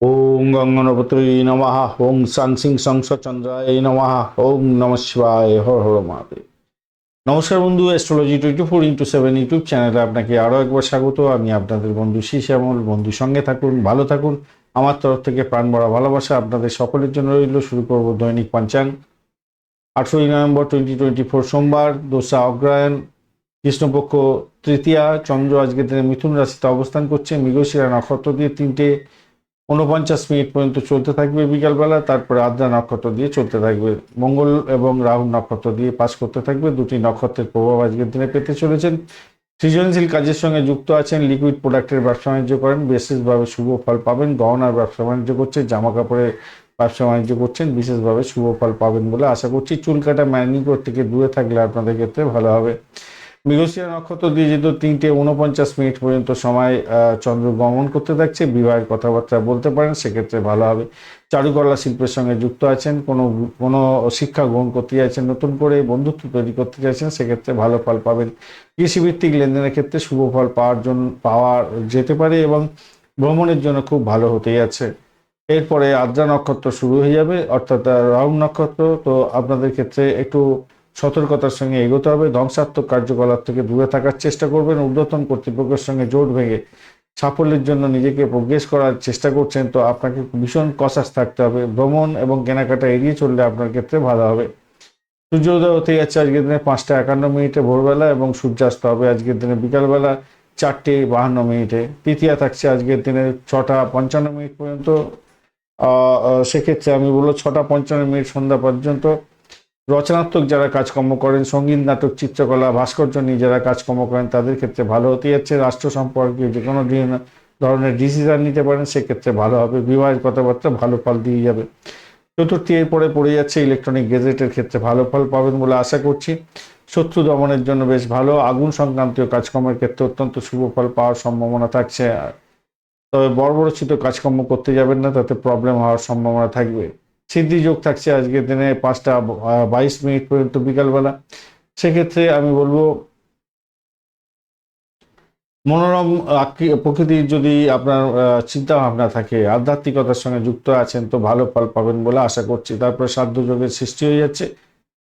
ওং গঙ্গনপত্রী নমঃ ওং সাং সিং সংসচন্দ্রায় নমঃ ওং নম শিবায় হর হর মহাদেব নমস্কার বন্ধু astrology twenty four into seven YouTube চ্যানেলে আপনাকে আরও একবার স্বাগত। আমি আপনাদের বন্ধু শ্যামল বন্ধু সঙ্গে থাকুন, ভালো থাকুন। আমার তরফ থেকে প্রাণ ভরা ভালোবাসা আপনাদের সকলের জন্য রইল। শুরু করব দৈনিক পঞ্চাঙ্গ আঠেরোই নভেম্বর টোয়েন্টি টোয়েন্টি ফোর সোমবার দোসরা অগ্রহায়ণ কৃষ্ণপক্ষ তৃতীয়া, চন্দ্র আজকের দিনে মিথুন রাশিতে অবস্থান করছে। মৃগশিরা নক্ষত্র দিয়ে তিনটে। উনপঞ্চাশ মিনিট পর্যন্ত চলতে থাকবে বিকালবেলা, তারপরে আদ্রা নক্ষত্র দিয়ে চলতে থাকবে। মঙ্গল এবং রাহু নক্ষত্র দিয়ে পাশ করতে থাকবে। দুটি নক্ষত্রের প্রভাব আজকের দিনে পেতে চলেছেন। সৃজনশীল কাজের সঙ্গে যুক্ত আছেন লিকুইড প্রোডাক্টের ব্যবসা বাণিজ্য করেন, বিশেষভাবে শুভ ফল পাবেন, গহনার ব্যবসা বাণিজ্য করছেন জামা কাপড়ের ব্যবসা বাণিজ্য করছেন, বিশেষভাবে শুভ ফল পাবেন বলে আশা করছি। চুল কাটা ম্যানিকোর থেকে দূরে থাকলে আপনাদের ক্ষেত্রে ভালো হবে। মৃগশিরা নক্ষত্র দিয়ে যেহেতু তিনটে উনপঞ্চাশ মিনিট পর্যন্ত সময় চন্দ্র গমন করতে থাকছে, বিবাহের কথাবার্তা বলতে পারেন, সেক্ষেত্রে ভালো হবে। চারুকলা শিল্পের সঙ্গে যুক্ত আছেন, কোনো কোনো শিক্ষা গ্রহণ করতে চাইছেন, নতুন করে বন্ধুত্ব তৈরি করতে চাইছেন, সেক্ষেত্রে ভালো ফল পাবেন। কৃষিভিত্তিক লেনদেনের ক্ষেত্রে শুভ ফল পাওয়ার জন্য পাওয়া যেতে পারে এবং ভ্রমণের জন্য খুব ভালো হতেই আছে। এরপরে আদ্রা নক্ষত্র শুরু হয়ে যাবে, অর্থাৎ রাহু নক্ষত্র। তো আপনাদের ক্ষেত্রে একটু সতর্কতার সঙ্গে এগোতে হবে, ধ্বংসাত্মক কার্যকলাপ থেকে দূরে থাকার চেষ্টা করবেন, ঊর্ধ্বতন কর্তৃপক্ষের সঙ্গে জোট ভেঙে সাফল্যের জন্য নিজেকে প্রোগ্রেস করার চেষ্টা করছেন, তো আপনাকে ভীষণ কষাস থাকতে হবে, ভ্রমণ এবং কেনাকাটা এড়িয়ে চললে আপনার ক্ষেত্রে ভালো হবে। সূর্যোদয় হতে যাচ্ছে আজকের দিনে পাঁচটা একান্ন মিনিটে ভোরবেলা এবং সূর্যাস্ত হবে আজকের দিনে বিকালবেলা চারটে বাহান্ন মিনিটে। তৃতীয়া থাকছে আজকের দিনে ছটা পঞ্চান্ন মিনিট পর্যন্ত। সেক্ষেত্রে আমি বলব ছটা পঞ্চান্ন মিনিট সন্ধ্যা পর্যন্ত রচনাত্মক যারা কাজকর্ম করেন, সংগীত, নাটক, চিত্রকলা, ভাস্কর্য নিয়ে যারা কাজকর্ম করেন, তাদের ক্ষেত্রে ভালো হতে যাচ্ছে। রাষ্ট্র সম্পর্কে যে কোনো ধরনের ডিসিশন নিতে পারেন, সেক্ষেত্রে ভালো হবে। বিবাহের কথাবার্তা ভালো ফল দিয়ে যাবে। চতুর্থী এরপরে পড়ে যাচ্ছে ইলেকট্রনিক গেজেটের ক্ষেত্রে ভালো ফল পাবেন বলে আশা করছি। শত্রু দমনের জন্য বেশ ভালো। আগুন সংক্রান্তীয় কাজকর্মের ক্ষেত্রে অত্যন্ত শুভ ফল পাওয়ার সম্ভাবনা থাকছে। তবে বড় বড় ছোট কাজকর্ম করতে যাবেন না, তাতে প্রবলেম হওয়ার সম্ভাবনা থাকবে। সিদ্ধি যোগ থাকছে আজকের দিনে পাঁচটা বাইশ মিনিট পর্যন্ত বিকালবেলা। সেক্ষেত্রে আমি বলব, মনোরম প্রকৃতির যদি আপনার চিন্তা ভাবনা থাকে, আধ্যাত্মিকতার সঙ্গে যুক্ত আছেন, তো ভালো ফল পাবেন বলে আশা করছি। তারপরে সাধ্য যোগের সৃষ্টি হয়ে যাচ্ছে।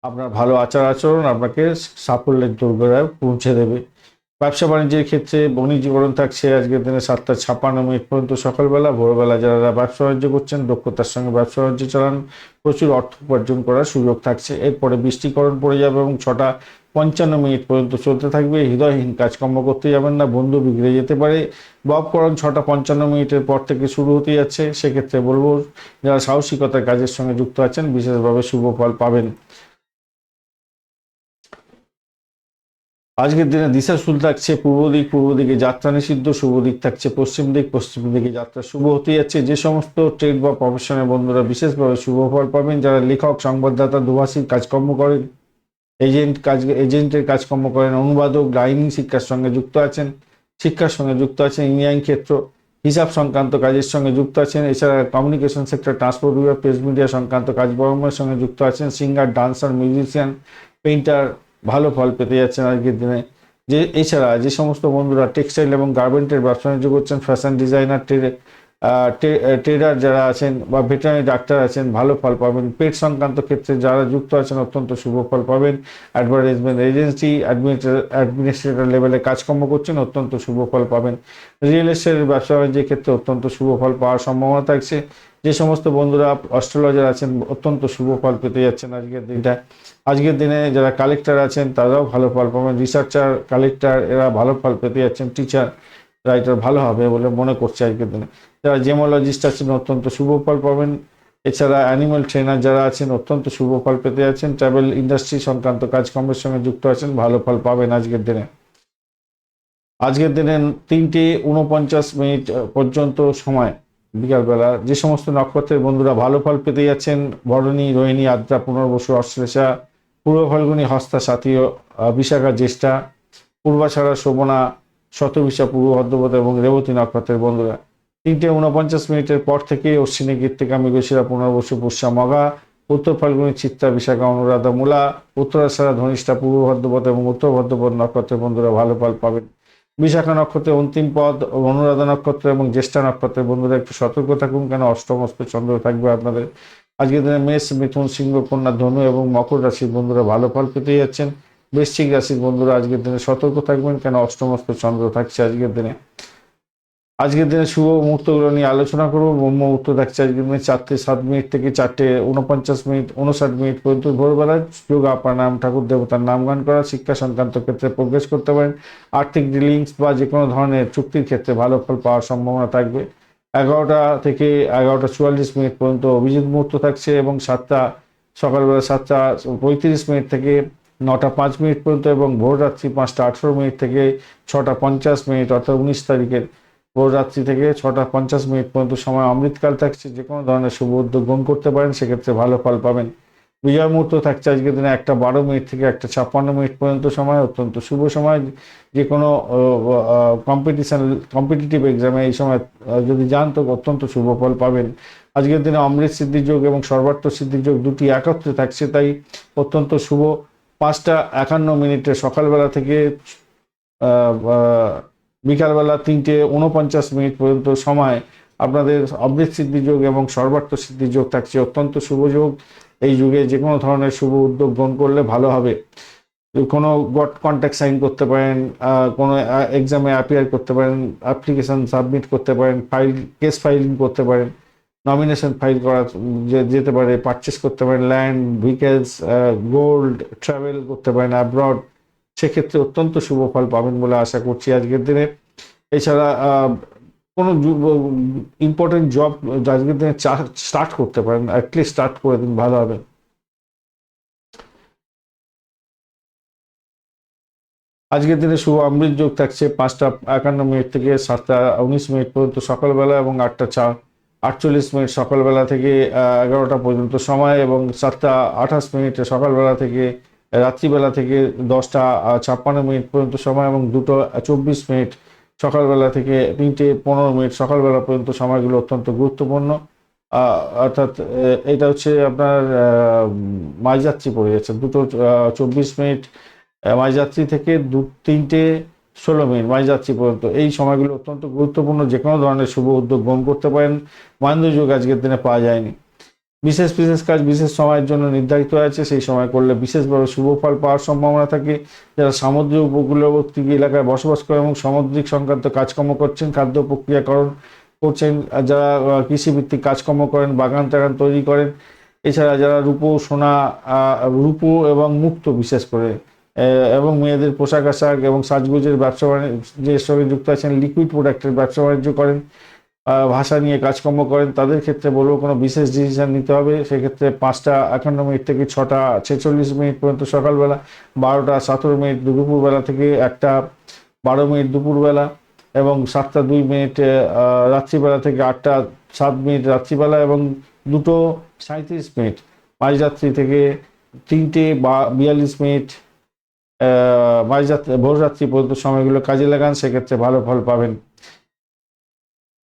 আপনার ভালো আচার আচরণ আপনাকে সাফল্যের দুর্গরায় পৌঁছে দেবে। ব্যবসা বাণিজ্যের ক্ষেত্রে বণিকীকরণ থাকছে আজকের দিনে সাতটা ছাপ্পান্ন মিনিট পর্যন্ত সকালবেলা, ভোরবেলা যারা ব্যবসা বাণিজ্য করছেন, দক্ষতার সঙ্গে ব্যবসা বাণিজ্য চালান, প্রচুর অর্থ উপার্জন করার সুযোগ থাকছে। এরপরে বৃষ্টিকরণ পড়ে যাবে এবং ছটা পঞ্চান্ন মিনিট পর্যন্ত চলতে থাকবে। হৃদয়হীন কাজকর্ম করতে যাবেন না, বন্ধু বিগড়ে যেতে পারে। ববকরণ ছটা পঞ্চান্ন মিনিটের পর থেকে শুরু হতে যাচ্ছে। সেক্ষেত্রে বলব, যারা সাহসিকতার কাজের সঙ্গে যুক্ত আছেন, বিশেষভাবে শুভ ফল পাবেন। আজকের দিনে দিশা শুল থাকছে পূর্ব দিক, পূর্ব দিকে যাত্রা নিষিদ্ধ, শুভ দিক থাকছে পশ্চিম দিক, পশ্চিম দিকে যাত্রা শুভ হতে যাচ্ছে। যে সমস্ত ট্রেড বা প্রফেশনের বন্ধুরা বিশেষভাবে শুভ ফল পাবেন, যারা লেখক, সংবাদদাতা, দুভাষিক কাজকর্ম করেন এজেন্ট কাজ এজেন্টের কাজকর্ম করেন, অনুবাদক, লাইনিং শিক্ষার সঙ্গে যুক্ত আছেন, শিক্ষার সঙ্গে যুক্ত আছেন ইঞ্জিনিয়ারিং ক্ষেত্র, হিসাব সংক্রান্ত কাজের সঙ্গে যুক্ত আছেন, এছাড়া কমিউনিকেশন সেক্টর ট্রান্সপোর্ট বিভাগ প্রেস মিডিয়া সংক্রান্ত কাজকর্মের সঙ্গে যুক্ত আছেন সিঙ্গার ডান্সার মিউজিশিয়ান পেইন্টার ভালো ফল পেতে যাচ্ছেন আজকের দিনে। যে, এছাড়া যে সমস্ত বন্ধুরা টেক্সটাইল এবং গার্মেন্টের ব্যবসা বাণিজ্য করছেন ফ্যাশন ডিজাইনার ট্রেডার যারা আছেন বা ভেটেরিনারি ডাক্তার আছেন, ভালো ফল পাবেন। পেট সংক্রান্ত ক্ষেত্রে যারা যুক্ত আছেন, অত্যন্ত শুভ ফল পাবেন। অ্যাডভার্টাইজমেন্ট এজেন্সি অ্যাডমিনিস্ট্রেটর লেভেলে কাজকর্ম করছেন, অত্যন্ত শুভ ফল পাবেন। রিয়েল এস্টেটের ব্যবসা বাণিজ্যের ক্ষেত্রে অত্যন্ত শুভ ফল পাওয়ার সম্ভাবনা থাকছে। যে সমস্ত বন্ধুরা অস্ট্রোলজার আছেন, অত্যন্ত শুভ ফল পেতে যাচ্ছেন আজকের দিনটা আজকের দিনে যারা কালেক্টর আছেন, তারাও ভালো ফল পাবেন। রিসার্চার কালেক্টর এরা ভালো ফল পেতে যাচ্ছেন। টিচার রাইটার ভালো হবে বলে মনে করছে আজকের দিনে। যারা জেমোলজিস্ট আছেন, অত্যন্ত শুভ ফল পাবেন। এছাড়া অ্যানিমাল ট্রেনার যারা আছেন, অত্যন্ত শুভ ফল পেতে যাচ্ছেন। ট্রাভেল ইন্ডাস্ট্রি সংক্রান্ত কাজকর্মের সঙ্গে যুক্ত আছেন, ভালো ফল পাবেন আজকের দিনে। আজকের দিনে তিনটে উনপঞ্চাশ মিনিট পর্যন্ত সময় বিকালবেলা যে সমস্ত নক্ষত্রের বন্ধুরা ভালো ফল পেতে যাচ্ছেন, বরণী, রোহিণী, আদ্রা, পুনর্বসু, অশ্লেষা, পূর্ব ফাল্গুনী, হস্তা, সাথী বিশাখা, জ্যেষ্ঠা পূর্বাষাঢ়া শোভনা শতবিশা পূর্ব ভদ্রপদ এবং রেবতী নক্ষত্রের বন্ধুরা। তিনটে উনপঞ্চাশ মিনিটের পর থেকে অশ্বিনী, কীর্তিকা, মৃগশিরা, পুনর্বসু, পুষ্যা, মগা, উত্তর ফাল্গুনী চিত্তা বিশাখা, অনুরাধা, মূলা উত্তরাষাঢ়া ধনিষ্ঠা, পূর্ব ভদ্রপদ এবং উত্তর ভদ্রপদ নক্ষত্রের বন্ধুরা ভালো ফল পাবেন। বিশাখা নক্ষত্রের অন্তিম পদ অনুরাধা নক্ষত্র এবং জ্যেষ্ঠা নক্ষত্রের বন্ধুরা একটু সতর্ক থাকুন, কেন অষ্টমস্ত চন্দ্র থাকবে আপনাদের। আজকের দিনে মেষ, মিথুন, সিংহ, কন্যা, ধনু এবং মকর রাশির বন্ধুরা ভালো ফল পেতে যাচ্ছেন। বৃশ্চিক রাশির বন্ধুরা আজকের দিনে সতর্ক থাকবেন, কেন অষ্টমস্ত চন্দ্র থাকছে আজকের দিনে। আজকের দিনে শুভ মুহূর্তগুলো নিয়ে আলোচনা করব। ব্রহ্ম মুহূর্ত থাকছে আজকের দিনে চারটে সাত মিনিট থেকে চারটে উনপঞ্চাশ মিনিট উনষাট মিনিট পর্যন্ত ভোরবেলায় যোগা, প্রাণায়াম, ঠাকুর দেবতার নাম গান করা, শিক্ষা সংক্রান্ত ক্ষেত্রে প্রোগ্রেস করতে পারেন। আর্থিক ডিলিংস বা যে কোনো ধরনের চুক্তির ক্ষেত্রে ভালো ফল পাওয়ার সম্ভাবনা থাকবে। এগারোটা থেকে এগারোটা চুয়াল্লিশ মিনিট পর্যন্ত অভিজিৎ মুহূর্ত থাকছে এবং সাতটা, সকালবেলা সাতটা পঁয়ত্রিশ মিনিট থেকে নটা পাঁচ মিনিট পর্যন্ত এবং ভোর রাত্রি পাঁচটা আঠেরো মিনিট থেকে ছটা পঞ্চাশ মিনিট অর্থাৎ উনিশ তারিখের ভোর রাত্রি থেকে ছটা পঞ্চাশ মিনিট পর্যন্ত সময় অমৃতকাল থাকছে। যে কোনো ধরনের শুভ উদ্যোগ গ্রহণ করতে পারেন, সেক্ষেত্রে ভালো ফল পাবেন। বিজয় মুহূর্ত থাকছে আজকের দিনে একটা বারো মিনিট থেকে একটা ছাপ্পান্ন মিনিট পর্যন্ত সময়, অত্যন্ত শুভ সময়। যে কোনো কম্পিটিশন কম্পিটিটিভ এক্সামে এই সময় যদি যান, তো অত্যন্ত শুভ ফল পাবেন। আজকের দিনে অমৃত সিদ্ধির যোগ এবং সর্বার্থ সিদ্ধির যোগ দুটি একত্রে থাকছে, তাই অত্যন্ত শুভ। পাঁচটা একান্ন মিনিটে সকালবেলা থেকে বিকালবেলা তিনটে উনপঞ্চাশ মিনিট পর্যন্ত সময় আপনাদের অমৃত সিদ্ধি যোগ এবং সর্বার্থ সিদ্ধি যোগ থাকছে। অত্যন্ত শুভ যোগ। এই যুগে যে কোনো ধরনের শুভ উদ্যোগ গ্রহণ করলে ভালো হবে। কোনো গট কন্ট্যাক্ট সাইন করতে পারেন কোনো এক্সামে অ্যাপিয়ার করতে পারেন অ্যাপ্লিকেশন সাবমিট করতে পারেন ফাইল কেস ফাইলিং করতে পারেন নমিনেশন ফাইল করা যেতে পারে পারচেস করতে পারেন ল্যান্ড ভেহিকেলস গোল্ড ট্রাভেল করতে পারেন অ্যাব্রড সেক্ষেত্রে অত্যন্ত শুভ ফল পাবেন বলে আশা করছি আজকের দিনে। এছাড়া কোনো ইম্পর্টেন্ট জব আজকের দিনে স্টার্ট করতে পারেন অ্যাটলিস্ট স্টার্ট করে দিন, ভালো হবে। আজকের দিনে শুভ অমৃত যোগ থাকছে পাঁচটা একান্ন মিনিট থেকে সাতটা উনিশ মিনিট পর্যন্ত সকালবেলা এবং আটটা চা, আটচল্লিশ মিনিট সকালবেলা থেকে এগারোটা পর্যন্ত সময় এবং সাতটা আঠাশ মিনিটে সকালবেলা থেকে রাত্রিবেলা থেকে দশটা ছাপ্পান্ন মিনিট পর্যন্ত সময় এবং দুটো চব্বিশ মিনিট সকালবেলা থেকে তিনটে পনেরো মিনিট সকালবেলা পর্যন্ত সময়গুলো অত্যন্ত গুরুত্বপূর্ণ। অর্থাৎ এটা হচ্ছে আপনার মাঝযাত্রী পড়ে যাচ্ছে। দুটো চব্বিশ মিনিট মাঝযাত্রী থেকে দু, তিনটে ষোলো মিনিট মাঝযাত্রী পর্যন্ত। এই সময়গুলো অত্যন্ত গুরুত্বপূর্ণ। যে কোনো ধরনের শুভ উদ্যোগ গ্রহণ করতে পারেন। মহেন্দ্র যুগ আজকের দিনে পাওয়া যায়নি। বিশেষ বিশেষ কাজ, বিশেষ সময়ের জন্য নির্ধারিত আছে সেই সময় করলে বিশেষভাবে শুভ ফল পাওয়ার সম্ভাবনা থাকে। যারা সামুদ্রিক উপকূলবর্তী এলাকায় বসবাস করে এবং সামুদ্রিক সংক্রান্ত কাজকর্ম করছেন, খাদ্য প্রক্রিয়াকরণ করছেন যারা কৃষিভিত্তিক কাজকর্ম করেন, বাগান টাগান তৈরি করেন, এছাড়া যারা রূপো, সোনা রূপো এবং মুক্ত বিশেষ করে এবং মেয়েদের পোশাক আশাক এবং সাজগোজের ব্যবসা বাণিজ্যের সঙ্গে যুক্ত আছেন লিকুইড প্রোডাক্টের ব্যবসা বাণিজ্য করেন ভাষা নিয়ে কাজকর্ম করেন, তাদের ক্ষেত্রে বলব কোনো বিশেষ ডিসিশন নিতে হবে। সেক্ষেত্রে পাঁচটা একান্ন মিনিট থেকে ছটা ছেচল্লিশ মিনিট পর্যন্ত সকালবেলা, বারোটা সতেরো মিনিট দুপুরবেলা থেকে একটা বারো মিনিট দুপুরবেলা এবং সাতটা দুই মিনিট রাত্রিবেলা থেকে আটটা সাত মিনিট রাত্রিবেলা এবং দুটো সাঁত্রিশ মিনিট মাঝরাত্রি থেকে তিনটে বা বিয়াল্লিশ মিনিট মাঝরাত্রি ভোররাত্রি পর্যন্ত সময়গুলো কাজে লাগান। সেক্ষেত্রে ভালো ফল পাবেন।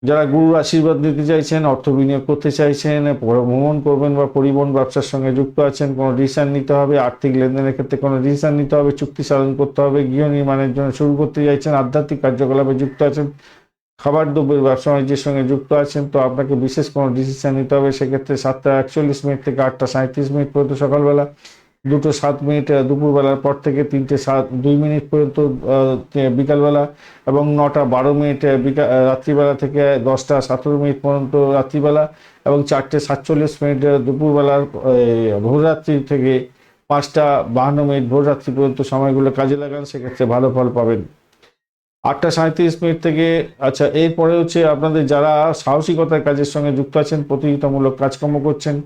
যারা গুরুর আশীর্বাদ নিতে চাইছেন, অর্থ বিনিয়োগ করতে চাইছেন ভ্রমণ করবেন বা পরিবহন ব্যবসার সঙ্গে যুক্ত আছেন, কোনো ডিসিশন নিতে হবে, আর্থিক লেনদেনের ক্ষেত্রে কোনো ডিসিশন নিতে হবে, চুক্তি সাধন করতে হবে, গৃহ নির্মাণের জন্য শুরু করতে চাইছেন, আধ্যাত্মিক কার্যকলাপে যুক্ত আছেন, খাবার দ্রব্যের ব্যবসা বাণিজ্যের সঙ্গে যুক্ত আছেন, তো আপনাকে বিশেষ কোনো ডিসিশন নিতে হবে, সেক্ষেত্রে সাতটা একচল্লিশ মিনিট থেকে আটটা সাঁত্রিশ মিনিট পর্যন্ত সকালবেলা। দুটো সাত মিনিট দুপুরবেলার পর থেকে তিনটে সাত দুই মিনিট পর্যন্ত বিকালবেলা এবং নটা বারো মিনিট আহ, বিকা- রাত্রিবেলা থেকে দশটা সতেরো মিনিট পর্যন্ত রাত্রিবেলা এবং চারটে সাতচল্লিশ মিনিট দুপুরবেলার ভোররাত্রি থেকে পাঁচটা বাহান্ন মিনিট ভোররাত্রি পর্যন্ত সময়গুলো কাজে লাগান সেক্ষেত্রে ভালো ফল পাবেন। আটটা সাঁত্রিশ মিনিট থেকে আচ্ছা এরপরে হচ্ছে আপনাদের যারা সাহসিকতার কাজের সঙ্গে যুক্ত আছেন প্রতিযোগিতামূলক কাজকর্ম করছেন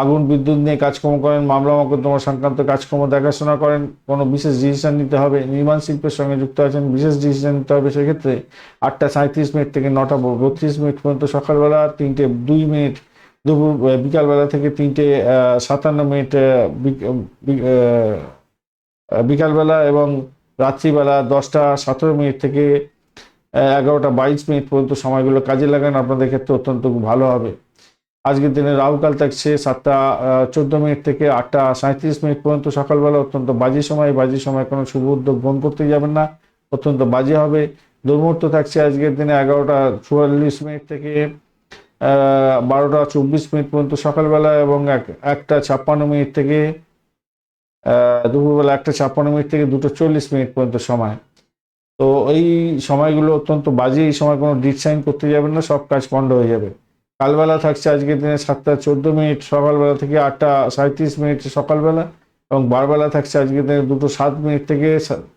আগুন, বিদ্যুৎ নিয়ে কাজকর্ম করেন, মামলা মকদ্দমা সংক্রান্ত কাজকর্ম দেখাশোনা করেন, কোনো বিশেষ ডিসিশন নিতে হবে, নির্মাণ শিল্পের সঙ্গে যুক্ত আছেন, বিশেষ ডিসিশন নিতে হবে, সেক্ষেত্রে আটটা সাঁত্রিশ মিনিট থেকে নটা বত্রিশ মিনিট পর্যন্ত সকালবেলা, তিনটে দুই মিনিট, দুপুর বিকালবেলা থেকে তিনটে সাতান্ন মিনিট বিকালবেলা এবং রাত্রিবেলা দশটা সতেরো মিনিট থেকে এগারোটা বাইশ মিনিট পর্যন্ত সময়গুলো কাজে লাগান। আপনাদের ক্ষেত্রে অত্যন্ত ভালো হবে। আজকের দিনে রাহুকাল থাকছে সাতটা চোদ্দ মিনিট থেকে আটটা সাঁত্রিশ মিনিট পর্যন্ত সকালবেলা অত্যন্ত বাজে সময়। বাজে সময় কোনো শুভ উদ্যোগ গ্রহণ করতে যাবেন না। অত্যন্ত বাজে হবে। দুর্মুহূর্ত থাকছে আজকের দিনে এগারোটা চুয়াল্লিশ মিনিট থেকে বারোটা চব্বিশ মিনিট পর্যন্ত সকালবেলা এবং এক- একটা ছাপ্পান্ন মিনিট থেকে দুপুরবেলা একটা ছাপ্পান্ন মিনিট থেকে দুটো চল্লিশ মিনিট পর্যন্ত সময়। তো এই সময়গুলো অত্যন্ত বাজে। এই সময় কোনো ডিট সাইন করতে যাবেন না। সব কাজ বন্ধ হয়ে যাবে। কালবেলা থাকছে আজকের দিনে সাতটা চোদ্দ মিনিট, সকালবেলা থেকে আটটা সাঁত্রিশ মিনিট সকালবেলা এবং বারবেলা থাকছে আজকের দিনে দুটো সাত মিনিট থেকে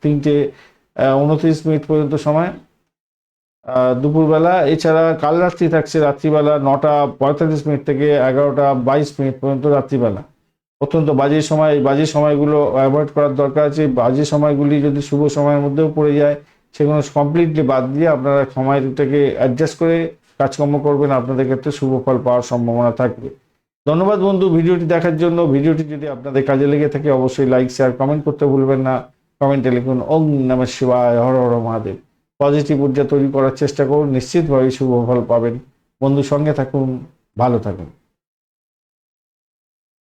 তিনটে উনত্রিশ মিনিট পর্যন্ত সময়। দুপুরবেলা, এছাড়া কাল রাত্রি থাকছে রাত্রিবেলা নটা পঁয়তাল্লিশ মিনিট থেকে এগারোটা বাইশ মিনিট পর্যন্ত রাত্রিবেলা। অত্যন্ত বাজে সময়, এই বাজে সময়গুলো অ্যাভয়েড করার দরকার আছে। বাজে সময়গুলি যদি শুভ সময়ের মধ্যেও পড়ে যায়, সেগুলো কমপ্লিটলি বাদ দিয়ে আপনারা সময়টাকে অ্যাডজাস্ট করে কাজকর্ম করবেন, আপনাদের ক্ষেত্রে শুভ ফল পাওয়ার সম্ভাবনা থাকবে। ধন্যবাদ বন্ধু, ভিডিওটি দেখার জন্য। ভিডিওটি যদি আপনাদের কাজে লেগে থাকে, অবশ্যই লাইক শেয়ার কমেন্ট করতে ভুলবেন না। কমেন্টে লিখুন ওম নম শিবায়, হর হর মহাদেব। পজিটিভ ঊর্জা তৈরি করার চেষ্টা করুন নিশ্চিতভাবে শুভ ফল পাবেন। বন্ধু সঙ্গে থাকুন, ভালো থাকুন।